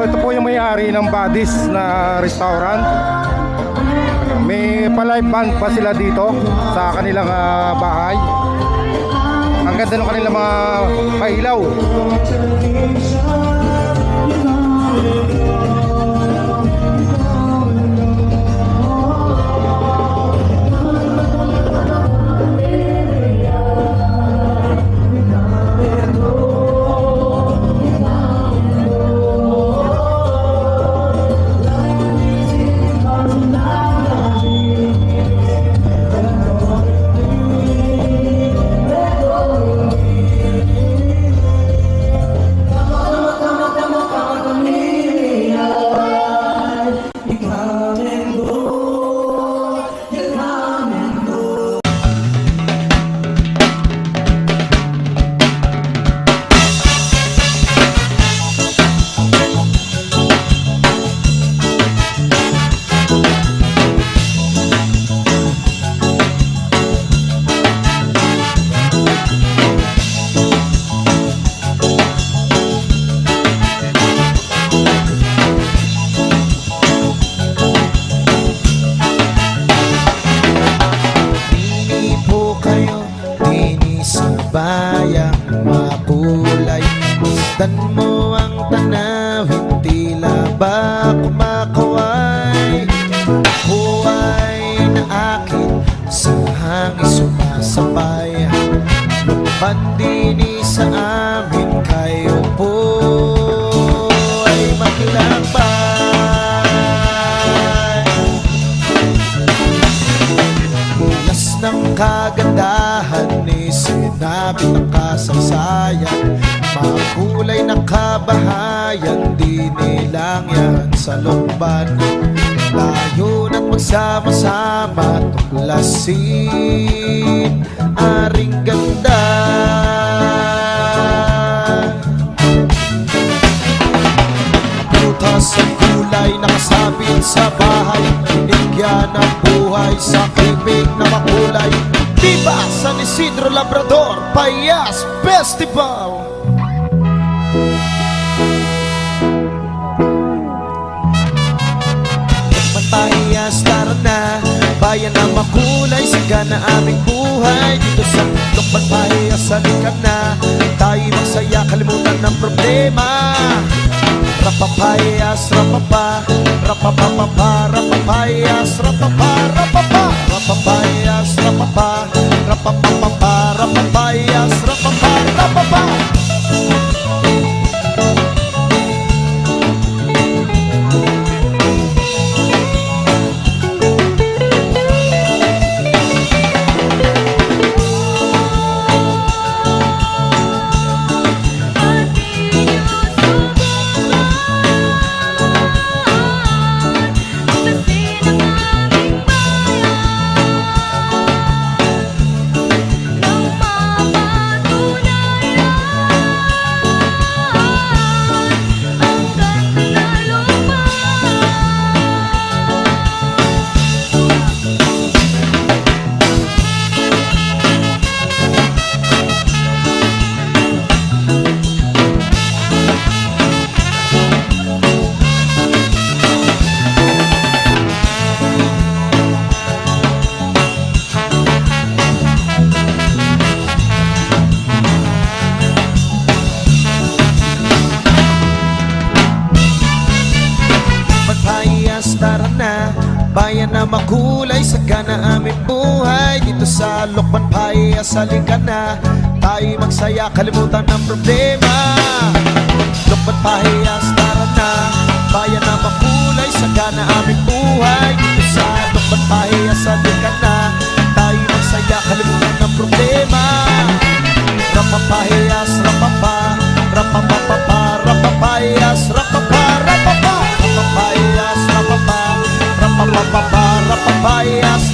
po, ito po yung may-ari ng Buddies na restaurant. May pa-live band pa sila dito sa kanilang ah, bahay. Ang ganda ng kanilang mga pailaw. Masdan mo ang tanawin, tila ba kumakaway? Ako ay naakin sa hangin sumasabay. Lumban dini sa amin, kayo po ay makilabay Bulas ng kagandahan ni sinabi ng kasaysayan Makulay ng kabahayan, di nilang yan sa looban Layo na't magsama-sama, tuklasin aring ganda. Butas ang kulay nakasabit sa bahay Binigyan ng buhay sa ibig na makulay. Diba San Isidro Labrador Payas Festival Bayan na makulay Siga na aming buhay. Dito sa Lokban Payas Halika na. Tayo magsaya Kalimutan ng problema. Rapapayas, rapapa. Rapapapapa, rapapayas Rapapa, rapapa star na Bayan na makulay, saga na aming buhay. Dito sa Lokban Pay, asalin ka na. Tayo'y magsaya, kalimutan ang problema. Lokban Pay, star na. Bayan na makulay, saga na aming buhay. Dito sa Lokban Pay, asalin ka na. Tayo'y magsaya, kalimutan ang problema. Lokban Pay, mapapara papayas